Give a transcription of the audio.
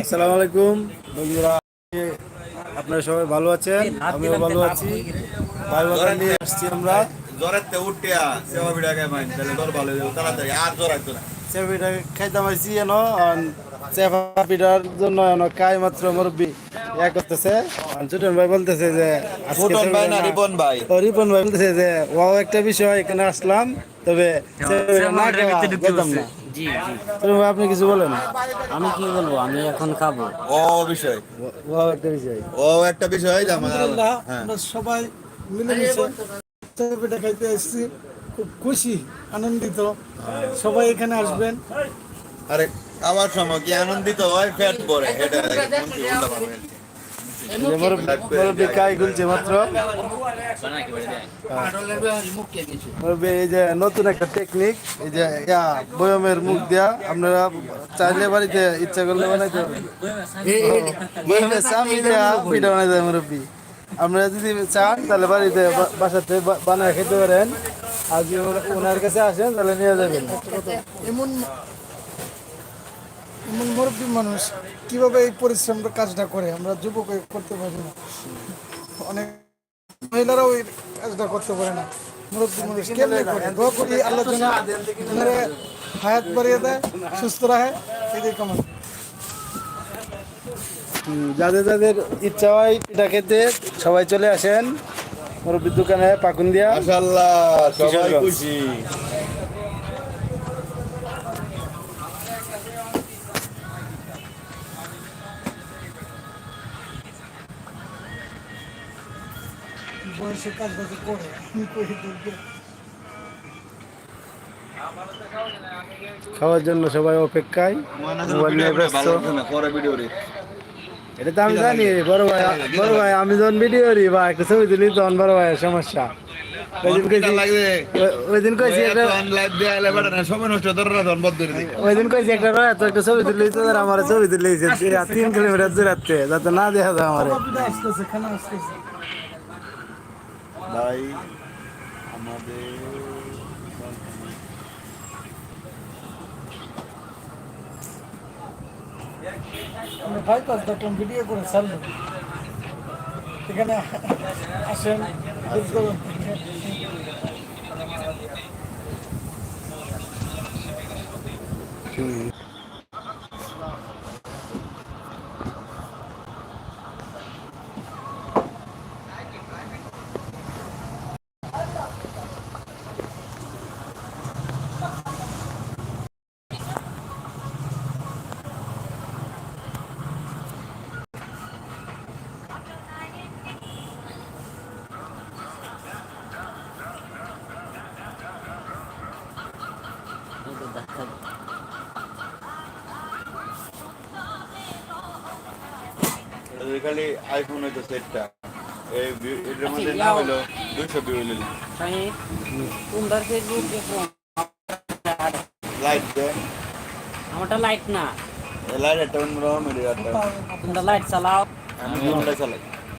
আসসালামু আলাইকুম। বন্ধুরা আপনারা সবাই ভালো আছেন? আমিও ভালো আছি। ভাই বাগান নিয়ে আসছি আমরা। জ্বরেতে উঠিয়া সেবা বিড়াকে মাইন তাহলে জ্বর ভালো যাবে তাড়াতাড়ি আর জ্বর আসতো না। চেপিটা খাইতাম আইছি এন চেপা পিঠার জন্য এন মাত্র মুরব্বী। ইয়া করতেছে আর ভাই বলতেছে যে আজকে ভাই না রিপন ভাই? ও রিপন ভাই বলতেছে যে ও একটা বিষয় এখানে আসলাম। তবে না। না। জি জি। ছোটন আপনি কিছু বলেন। আমি কি বলব? আমি এখন খাব। ও বিষয়। ও- একটা বিষয়। ও একটা বিষয় যে আমার আলহামদুলিল্লাহ হ্যাঁ আমরা সবাই মিলেমিশে পিঠা খাইতে এসেছি। খুব খুশি আনন্দিত। সবাই এখানে আসবেন। আরে খাওয়ার সময় কি আনন্দিত হয়? ফ্যাট পরে এটা মুরব্বী মুরব্বী কাই খুলছে মাত্র। এই যে নতুন একটা টেকনিক এই যে বয়মের মুখ দিয়া আপনারা চাইলে বাড়িতে ইচ্ছা করলে বানাইতে পিঠা বানাই যায় মুরব্বী। আপনারা যদি চান তাহলে বাড়িতে বাসাতে বানায় খেতে পারেন। আর যদি ওনা- ওনার কাছে আসেন তাহলে নিয়ে যাবেন। এমন এমন মুরব্বী মানুষ কীভাবে এই পরিশ্রমটা কাজটা করে? আমরা যুবক করতে পারি না। অনেক মহিলারাও এই কাজটা করতে পারে না। মুরব্বী মানুষ কেমনে করে? দোয়া করি আল্লাহ যেন হায়াত বাড়িয়ে দেয় সুস্থ রাখে। এটাই কামনা যাদের যাদের ইচ্ছা হয় পিঠা খেতে সবাই চলে আসেন। মুরব্বীর দোকানে পাকুন দিয়া সবাই খুশি। বয়সে কাজটা যে করে আমি করি দেখবে খাওয়ার জন্য সবাই অপেক্ষায় এটা তো আমি জানি বড় ভাই বড় ভাই আমি যখন ভিডিও রি বা একটা ছবি তুলি তখন বড় ভাইয়ের সমস্যা। ওই দিন কইছি লাগবে। ওই- দিন একটা ওই দিন কইছি রয় তো ছবি তুলি তো আমার ছবি তুলি তিন কিলোমিটার দূরাতে যাতে না দেখা যায় আমার। ভাই আমাদের ভাই কাজ দেখলাম ভিডিও করে এখানে আসেন করুন। খালি আইফোন হইতো সেটটা। এটার মধ্যে না হলো দুইশো ভিউ হইল। সুন্দর তোমার ফেসবুক লাইট দে। আমারটা লাইট না। লাইট একটা অন্য রকম এর একটা তোমরা লাইট চালাও। আমি চালাই।